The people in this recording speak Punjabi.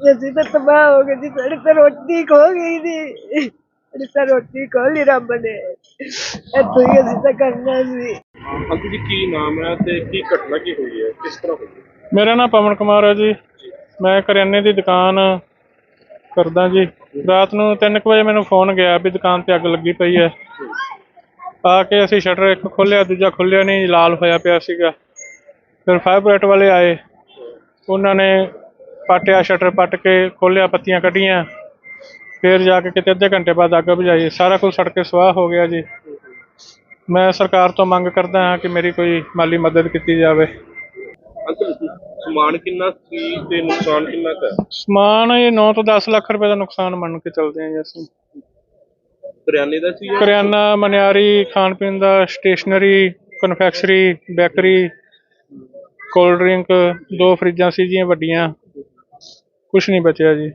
ਅਸੀਂ ਤਾਂ ਤਬਾਹ ਹੋ ਗਏ ਜੀ ਸਾਡੀ ਤਾਂ ਰੋਟੀ ਖੋ ਗਈ ਜੀ ਸਾਡੀ ਤਾਂ ਰੋਟੀ ਖੋ ਲਈ ਰੱਬ ਨੇ। ਇੱਥੋਂ ਹੀ ਅਸੀਂ ਤਾਂ ਕਰਨਾ ਸੀ। ਅੰਕਲ ਜੀ ਕੀ ਨਾਮ ਹੈ ਤੇ ਕੀ ਘਟਨਾ ਕੀ ਹੋਈ ਹੈ? ਕਿਸ ਤਰ੍ਹਾਂ ਹੋਈ ਮੇਰਾ ਨਾਮ ਪਵਨ ਕੁਮਾਰ ਹੈ ਜੀ। ਮੈਂ ਕਰਿਆਨੇ ਦੀ ਦੁਕਾਨ ਕਰਦਾ ਜੀ। ਰਾਤ ਨੂੰ 3 ਵਜੇ ਮੈਨੂੰ ਫੋਨ ਗਿਆ ਵੀ ਦੁਕਾਨ ਤੇ ਅੱਗ ਲੱਗੀ ਪਈ ਹੈ। ਆ ਕੇ ਅਸੀਂ ਸ਼ਟਰ ਇੱਕ ਖੋਲ੍ਹਿਆ ਦੂਜਾ ਖੁੱਲਿਆ ਨਹੀਂ ਲਾਲ ਹੋਇਆ ਪਿਆ ਸੀਗਾ। ਫਿਰ ਫਾਇਰ ਬ੍ਰਿਗੇਡ ਵਾਲੇ ਆਏ। ਉਹਨਾਂ ਨੇ ਪਾਟਿਆ ਸ਼ਟਰ ਪੱਟ ਕੇ ਖੋਲ੍ਹਿਆ ਪੱਤੀਆਂ ਕੱਢੀਆਂ। ਫਿਰ ਜਾ ਕੇ ਕਿਤੇ ਅੱਧੇ ਘੰਟੇ ਬਾਅਦ ਅੱਗ ਬੁਝਾਈ। ਸਾਰਾ ਕੁਝ ਸੜ ਕੇ ਸਵਾਹ ਹੋ ਗਿਆ ਜੀ। ਮੈਂ ਸਰਕਾਰ ਤੋਂ ਮੰਗ ਕਰਦਾ ਹਾਂ ਕਿ ਮੇਰੀ ਕੋਈ ਮਾਲੀ ਮਦਦ ਕੀਤੀ ਜਾਵੇ। ਅੰਕਲ ਸਮਾਨ ਕਿੰਨਾ ਸੀ ਤੇ ਨੁਕਸਾਨ ਕਿੰਨਾ ਕੁ ਹੈ? ਸਮਾਨ ਇਹ 9 ਤੋਂ 10 ਲੱਖ ਰੁਪਏ ਦਾ ਨੁਕਸਾਨ ਮੰਨ ਕੇ ਚੱਲਦੇ ਹਾਂ ਜੀ ਅਸੀਂ। ਕਰਿਆਨੇ ਦਾ ਸੀ ਜਾਂ ਕਰਿਆਨਾ ਮਨਿਆਰੀ ਖਾਣ ਪੀਣ ਦਾ stationery confectionery bakery cold drink ਦੋ ਫਰਿੱਜਾਂ ਸੀ ਜੀਆਂ ਵੱਡੀਆਂ। ਕੁਛ ਨਹੀਂ ਬਚਿਆ ਜੀ।